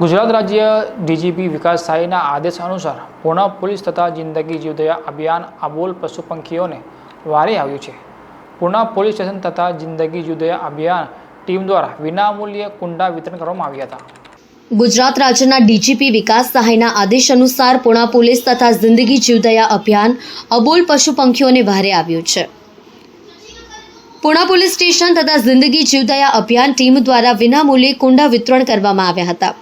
ગુજરાત રાજ્ય ડીજીપી વિકાસ સાહીના આદેશ અનુસાર પૂર્ણ પોલીસ તથા જિંદગી જીવદયા અભિયાન અબોલ પશુ પંખીઓને વારે આવ્યું છે. પૂર્ણ પોલીસ સ્ટેશન તથા જિંદગી જીવદયા અભિયાન ટીમ દ્વારા વિનામૂલ્યે કુંડા વિતરણ કરવામાં આવ્યા હતા. ગુજરાત રાજ્યના ડીજીપી વિકાસ સહાયના આદેશ અનુસાર પૂણા પોલીસ તથા જિંદગી જીવદયા અભિયાન અબોલ પશુ પંખીઓને વહારે આવ્યું છે. પુણા પોલીસ સ્ટેશન તથા જિંદગી જીવદયા અભિયાન ટીમ દ્વારા વિનામૂલ્યે કુંડા વિતરણ કરવામાં આવ્યા હતા.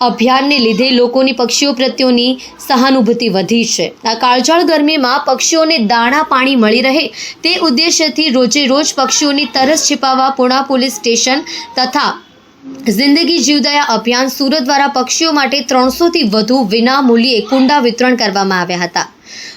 અભિયાનને લીધે લોકોની પક્ષીઓ પ્રત્યેની સહાનુભૂતિ વધી છે. આ કાળઝાળ ગરમીમાં પક્ષીઓને દાણા પાણી મળી રહે તે ઉદ્દેશ્યથી રોજે રોજ પક્ષીઓની તરસ છિપાવવા પુણા પોલીસ સ્ટેશન તથા જિંદગી જીવદયા અભિયાન સુરત દ્વારા પક્ષીઓ માટે ત્રણસોથી વધુ વિના મૂલ્યે કુંડા વિતરણ કરવામાં આવ્યા હતા.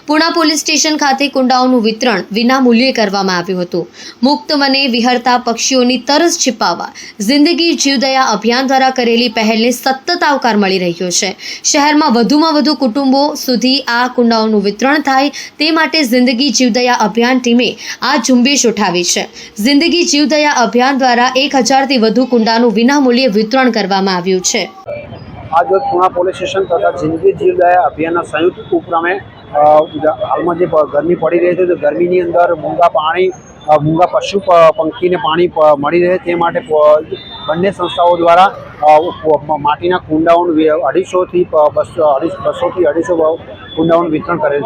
પુણા પોલીસ સ્ટેશન ખાતે કુંડાઓનું વિતરણ વિના મૂલ્યે કરવામાં આવ્યું હતું. મુક્ત મને વિહરતા પક્ષીઓની તરસ છીપાવવા, જિંદગી જીવદયા અભિયાન દ્વારા કરેલી પહેલને સતત આવકાર મળી રહ્યો છે. શહેરમાં વધુમાં વધુ કુટુંબો સુધી આ કુંડાઓનું વિતરણ થાય તે માટે જિંદગી જીવદયા અભિયાન ટીમે આ ઝુંબેશ ઉઠાવી છે. જિંદગી જીવદયા અભિયાન દ્વારા એક હજારથી વધુ કુંડાનું વિનામૂલ્યે વિતરણ કરવામાં આવ્યું છે. આજે પુણા પોલીસ સ્ટેશન તથા જિંદગી જીવદયા અભિયાનના સંયુક્ત ઉપક્રમે હાલમાં જે ગરમી પડી રહી છે, તો ગરમીની અંદર મૂંગા પાણી મૂંગા પશુ પંખીને પાણી મળી રહે તે માટે બંને સંસ્થાઓ દ્વારા માટીના કુંડાઓનું અઢીસોથી બસો, અઢીસ, બસોથી અઢીસો કુંડાઓનું વિતરણ કરેલ